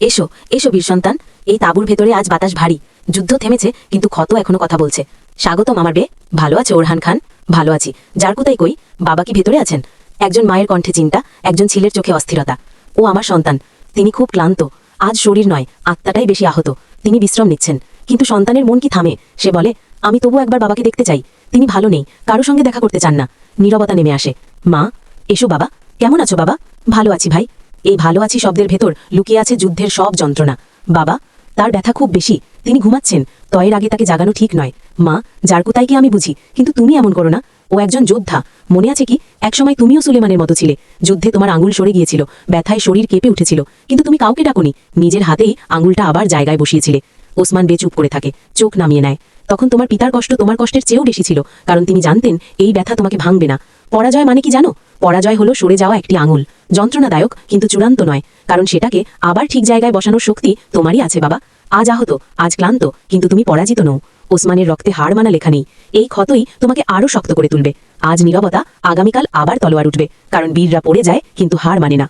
এসো এসো বীর সন্তান। এই তাঁবুর ভেতরে আজ বাতাস ভারী। যুদ্ধ থেমেছে, কিন্তু ক্ষত এখনও কথা বলছে। স্বাগতম আমার বে, ভালো আছে ওরহান খান? ভালো আছি। যার কোথায় কই? বাবা কি ভেতরে আছেন? একজন মায়ের কণ্ঠে চিন্তা, একজন ছেলের চোখে অস্থিরতা। ও আমার সন্তান, তিনি খুব ক্লান্ত। আজ শরীর নয়, আত্মাটাই বেশি আহত। তিনি বিশ্রাম নিচ্ছেন। কিন্তু সন্তানের মন কি থামে? সে বলে, আমি তবু একবার বাবাকে দেখতে চাই। তিনি ভালো নেই, কারও সঙ্গে দেখা করতে চান না। নীরবতা নেমে আসে। মা, এসো বাবা। কেমন আছো বাবা? ভালো আছি ভাই। এই ভালো আছি শব্দের ভেতর লুকিয়ে আছে যুদ্ধের সব যন্ত্রণা। বাবা, তার ব্যথা খুব বেশি। তিনি ঘুমাচ্ছেন। তয়ের আগে তাকে জাগানো ঠিক নয়। মা, যার কোথায় কি আমি বুঝি, কিন্তু তুমি এমন করো না। ও একজন যোদ্ধা। মনে আছে কি, একসময় তুমিও সুলেমানের মতো ছিলে। যুদ্ধে তোমার আঙুল সরে গিয়েছিল, ব্যথায় শরীর কেঁপে উঠেছিল। কিন্তু তুমি কাউকে ডাকনি। নিজের হাতেই আঙুলটা আবার জায়গায় বসিয়েছিলে। ওসমান বে চুপ করে থাকে, চোখ নামিয়ে নেয়। তখন তোমার পিতার কষ্ট তোমার কষ্টের চেয়েও বেশি ছিল, কারণ তিনি জানতেন, এই ব্যথা তোমাকে ভাঙবে না। পরাজয় মানে কি জানো? পরাজয় হলো সরে যাওয়া একটি আঙুল। যন্ত্রণাদায়ক, কিন্তু চূড়ান্ত নয়, কারণ সেটাকে আবার ঠিক জায়গায় বসানোর শক্তি তোমারই আছে, বাবা। আজ আহত, আজ ক্লান্ত, কিন্তু তুমি পরাজিত নও। ওসমানের রক্তে হাড় মানা লেখা নেই। এই ক্ষতই তোমাকে আরও শক্ত করে তুলবে। আজ নিরবতা আগামীকাল আবার তলোয়ার উঠবে, কারণ বীররা পড়ে যায়, কিন্তু হার মানে না।